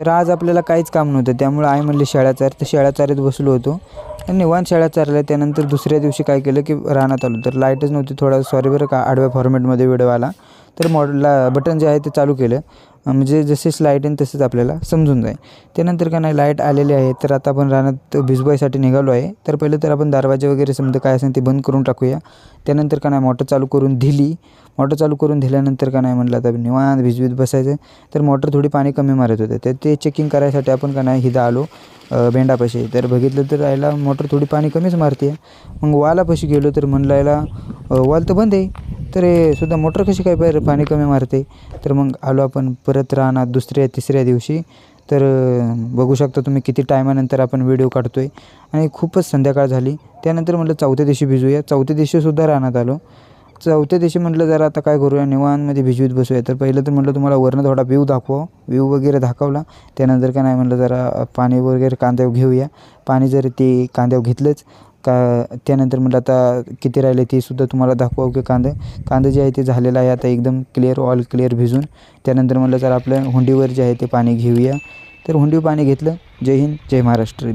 तर आज आपल्याला काहीच काम नव्हतं. त्यामुळे आई म्हणली शेळ्या चार तर शेळ्या चारत बसलो होतो. आणि निवांत शेळ्या चारल्या त्यानंतर दुसऱ्या दिवशी काय केलं की रानात आलो. तर लाईटच नव्हती. थोडा सॉरी बरं का आडव्या फॉर्मॅटमध्ये व्हिडिओ आला. तर मॉडला बटन जे आहे ते चालू केलं. म्हणजे जसेच लाइट येईल तसंच आपल्याला समजून जाईल. त्यानंतर का नाही लाइट आलेली आहे. तर आता आपण रानात भिजवायसाठी निघालो आहे. तर पहिलं तर आपण दरवाजे वगैरे समजा काय असेल ते बंद करून टाकूया. त्यानंतर का नाही मोटर चालू करून दिली. मोटर चालू करून दिल्यानंतर का नाही म्हटलं आता निवांत भिजवीत बसायचं तर मोटर थोडी पाणी कमी मारत होते. तर ते चेकिंग करायसाठी आपण का नाही हिदा आलो बेंडापाशी तर बघितलं तर यायला मोटर थोडी पाणी कमीच मारते. मग वालापाशी गेलो तर म्हणलं याला वाल तर बंद आहे. तर हे सुद्धा मोटर कशी काय पाहिजे पाणी कमी मारते? तर मग आलो आपण परत राहणार दुसऱ्या तिसऱ्या दिवशी. तर बघू शकता तुम्ही किती टायमानंतर आपण व्हिडिओ काढतो आहे आणि खूपच संध्याकाळ झाली. त्यानंतर म्हटलं चौथ्या दिवशी भिजूया. चौथ्या दिवशीसुद्धा राहण्यात आलो. चौथ्या दिवशी म्हटलं जरा आता काय करूया? निवानमध्ये भिजवीत बसूया. तर पहिलं तर म्हटलं तुम्हाला वरनं थोडा व्ह्यू दाखवा. व्ह्यू वगैरे दाखवला. त्यानंतर काय नाही म्हटलं जरा पाणी वगैरे कांद्यावर घेऊया. पाणी जर ते कांद्यावर घेतलंच का त्यानंतर म्हटलं आता किती राहिले ते सुद्धा तुम्हाला दाखवावं की कांदे? कांदे जे आहे ते झालेलं आहे आता एकदम क्लिअर ऑल क्लिअर भिजून. त्यानंतर म्हटलं जर आपल्या हुंडीवर जे आहे ते पाणी घेऊया. तर हुंडी पाणी घेतलं. जय हिंद जय महाराष्ट्र.